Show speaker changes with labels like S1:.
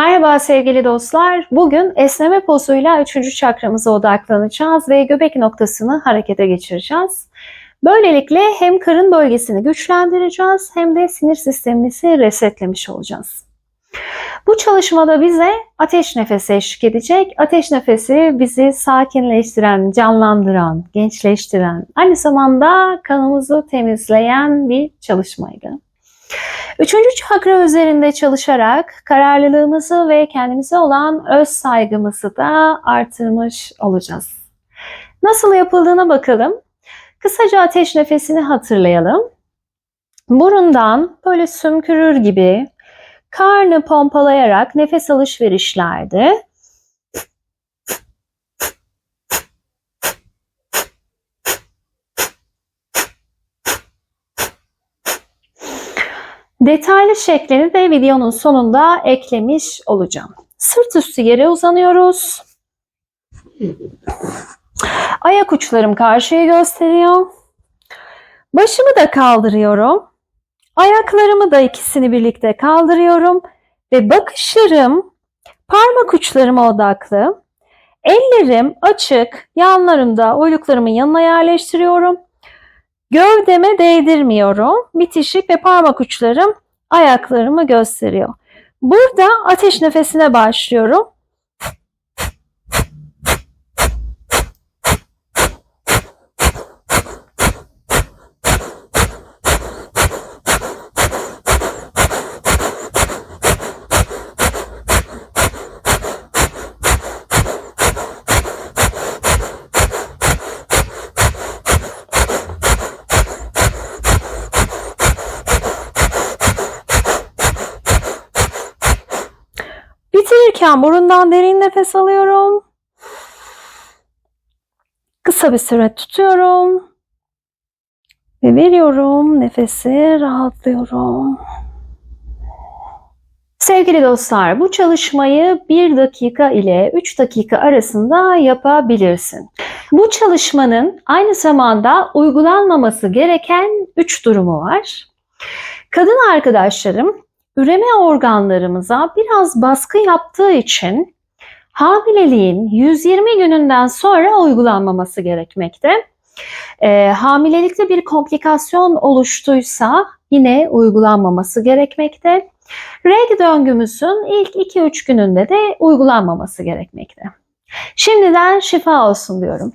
S1: Merhaba sevgili dostlar. Bugün esneme pozuyla 3. çakramıza odaklanacağız ve göbek noktasını harekete geçireceğiz. Böylelikle hem karın bölgesini güçlendireceğiz hem de sinir sistemimizi resetlemiş olacağız. Bu çalışmada bize ateş nefesi eşlik edecek. Ateş nefesi bizi sakinleştiren, canlandıran, gençleştiren, aynı zamanda kanımızı temizleyen bir çalışmaydı. Üçüncü çakra üzerinde çalışarak kararlılığımızı ve kendimize olan öz saygımızı da artırmış olacağız. Nasıl yapıldığına bakalım. Kısaca ateş nefesini hatırlayalım. Burundan böyle sümkürür gibi karnı pompalayarak nefes alışverişlerde Detaylı şeklini de videonun sonunda eklemiş olacağım. Sırt üstü yere uzanıyoruz. Ayak uçlarım karşıya gösteriyor. Başımı da kaldırıyorum. Ayaklarımı da ikisini birlikte kaldırıyorum ve bakışlarım parmak uçlarıma odaklı. Ellerim açık, yanlarımda uyluklarımın yanına yerleştiriyorum. Gövdeme değdirmiyorum. Bitişik ve parmak uçlarım ayaklarımı gösteriyor. Burada ateş nefesine başlıyorum. Bitirirken burundan derin nefes alıyorum. Kısa bir süre tutuyorum. Ve veriyorum. Nefesi rahatlıyorum. Sevgili dostlar, bu çalışmayı 1 dakika ile 3 dakika arasında yapabilirsin. Bu çalışmanın aynı zamanda uygulanmaması gereken 3 durumu var. Kadın arkadaşlarım üreme organlarımıza biraz baskı yaptığı için hamileliğin 120 gününden sonra uygulanmaması gerekmekte. E, hamilelikte bir komplikasyon oluştuysa yine uygulanmaması gerekmekte. Reg döngümüzün ilk 2-3 gününde de uygulanmaması gerekmekte. Şimdiden şifa olsun diyorum.